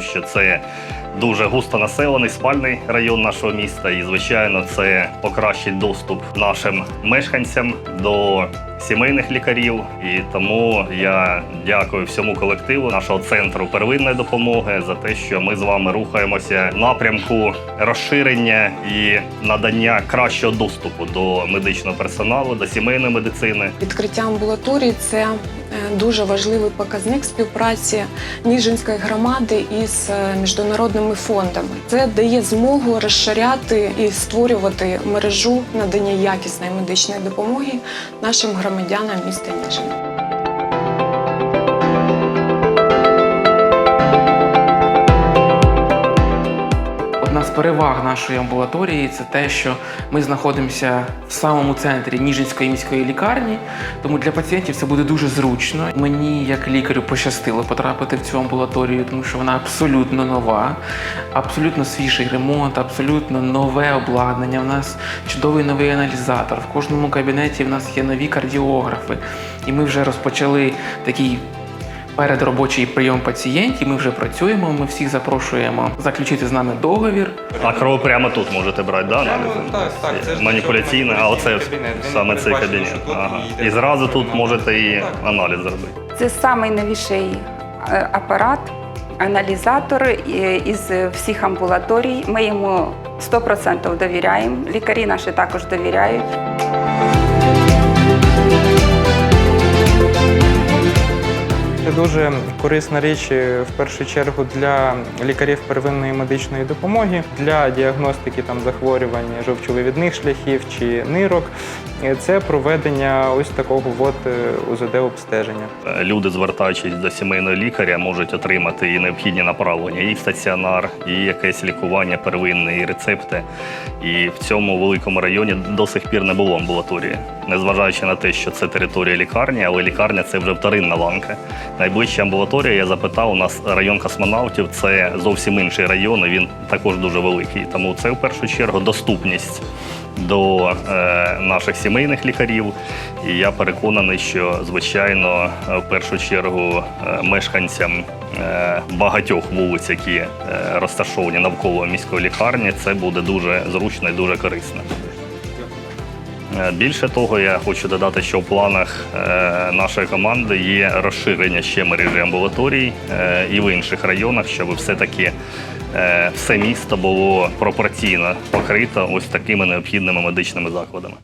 що це дуже густо населений спальний район нашого міста, і звичайно, це покращить доступ нашим мешканцям до сімейних лікарів. І тому я дякую всьому колективу нашого центру первинної допомоги за те, що ми з вами рухаємося в напрямку розширення і надання кращого доступу до медичного персоналу, до сімейної медицини. Відкриття амбулаторії це е, дуже важливий показник співпраці Ніжинської громади із е, міжнародними фондами. Це дає змогу розширяти і створювати мережу надання якісної медичної допомоги нашим громадянам міста Ніжин. Одна з переваг нашої амбулаторії це те, що ми знаходимося в самому центрі Ніжинської міської лікарні, тому для пацієнтів це буде дуже зручно. Мені, як лікарю, пощастило потрапити в цю амбулаторію, тому що вона абсолютно нова, абсолютно свіжий ремонт, абсолютно нове обладнання. У нас чудовий новий аналізатор. В кожному кабінеті в нас є нові кардіографи. І ми вже розпочали такий передробочий прийом пацієнтів. Ми вже працюємо. Ми всіх запрошуємо заключити з нами договір. А кров прямо тут можете брати, да? Прямо, так, так, це ж а оце кабінет. Саме цей кабінет. Ага. і І зразу тут можете і аналіз зробити. Це найновіший е, апарат, аналізатор е, із всіх амбулаторій. Ми йому 100% довіряємо. Лікарі наші також довіряють. Дуже корисна річ е, в першу чергу для лікарів первинної медичної допомоги, для діагностики там захворювань жовчовивідних шляхів чи нирок. Е, Це проведення ось такого от е, УЗД обстеження. Е, Люди, звертаючись до сімейного лікаря, можуть отримати і необхідні направлення, і стаціонар, і якесь лікування первинне, і рецепти. І в цьому великому районі до сих пір не було амбулаторії, незважаючи на те, що це територія лікарні, але лікарня це вже вторинна ланка. Найближча амбулаторія, я запитав, у нас район космонавтів це зовсім інший район, і він також дуже великий. Тому це в першу чергу доступність до е, наших сімейних лікарів. І я переконаний, що звичайно, е, в першу чергу, е, мешканцям е, багатьох вулиць, які е, розташовані навколо міської лікарні, це буде дуже зручно і дуже корисно. Е, Більше того, я хочу додати, що в планах е, нашої команди є розширення ще мережі амбулаторій е, і в інших районах, щоб все-таки все місто було пропорційно покрито ось такими необхідними медичними закладами.